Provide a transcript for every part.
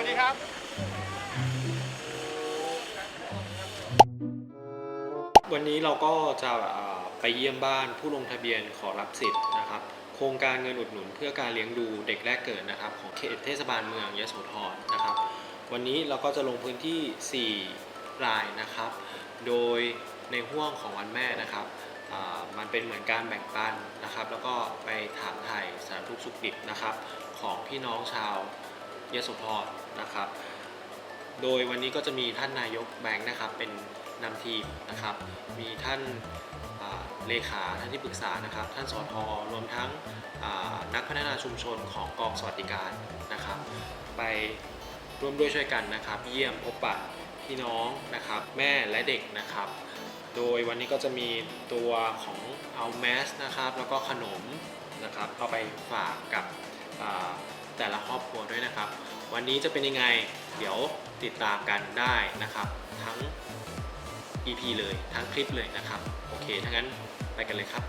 วัสดีครับวันนี้เราก็จะไปเยี่ยมบ้านผู้ลงทะเบียนขอรับสิทธิ์นะครับ โครงการเงินอุดหนุนเพื่อการเลี้ยงดูเด็กแรกเกิดนะครับ ของเขตเทศบาลเมืองยโสธรนะครับ วันนี้เราก็จะลงพื้นที่ 4 รายนะครับ โดยในห่วงของวันแม่นะครับมันเป็นเหมือนการแบ่งปันนะครับ แล้วก็ไปถามไถ่สารทุกสุขดิบนะครับ ของพี่น้องชาว ยโสธรนะครับ โดยวันนี้ก็จะมีท่านนายกแบงค์นะครับเป็นนำทีมนะครับ มีท่านเลขาท่านที่ปรึกษานะครับ ท่านสอทอรวมทั้งนักพัฒนาชุมชนของกองสวัสดิการนะครับ ไปร่วมด้วยช่วยกันนะครับ เยี่ยมพบปะพี่น้องนะครับ แม่และเด็กนะครับ โดยวันนี้ก็จะมีตัวของเอาแมสนะครับ แล้วก็ขนมนะครับเอาไปฝากกับ แต่ละครอบครัวด้วยนะครับ วันนี้จะเป็นยังไงเดี๋ยวติดตามกันได้นะครับ ทั้ง EP เลยทั้งคลิปเลยนะครับ โอเคถ้างั้นไปกันเลยครับ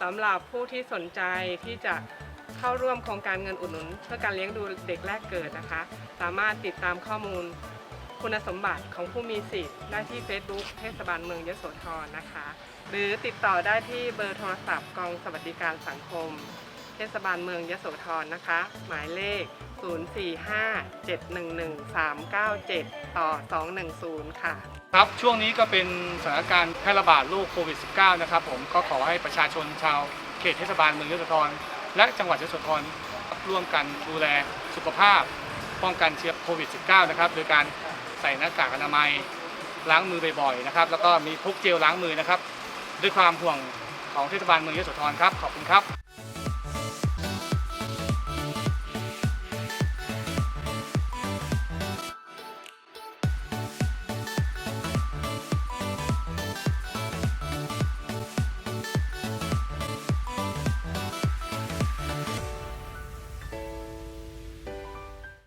สำหรับผู้ที่สนใจที่จะเข้าร่วมโครงการเงินอุดหนุน เพื่อการเลี้ยงดูเด็กแรกเกิดนะคะ สามารถติดตามข้อมูลคุณสมบัติของผู้มีสิทธิ์ได้ที่ Facebook เทศบาลเมืองยโสธรนะคะ หรือติดต่อได้ที่เบอร์โทรศัพท์กองสวัสดิการสังคม เทศบาลเมืองยโสธรนะคะ หมายเลข 045-711-397 ต่อ 210 ค่ะ ครับ ช่วงนี้ก็เป็นสถานการณ์แพร่ระบาดโรคโควิด -19 นะครับผมก็ขอให้ประชาชนชาวเขตเทศบาลเมืองยโสธรและจังหวัดยโสธรร่วมกันดูแลสุขภาพ ป้องกันเชื้อโควิด -19 นะครับ โดยการใส่หน้ากากอนามัยล้างมือบ่อยๆนะครับ แล้วก็มีพกเจลล้างมือนะครับ ด้วยความห่วงของเทศบาลเมืองยโสธรครับ ขอบคุณครับ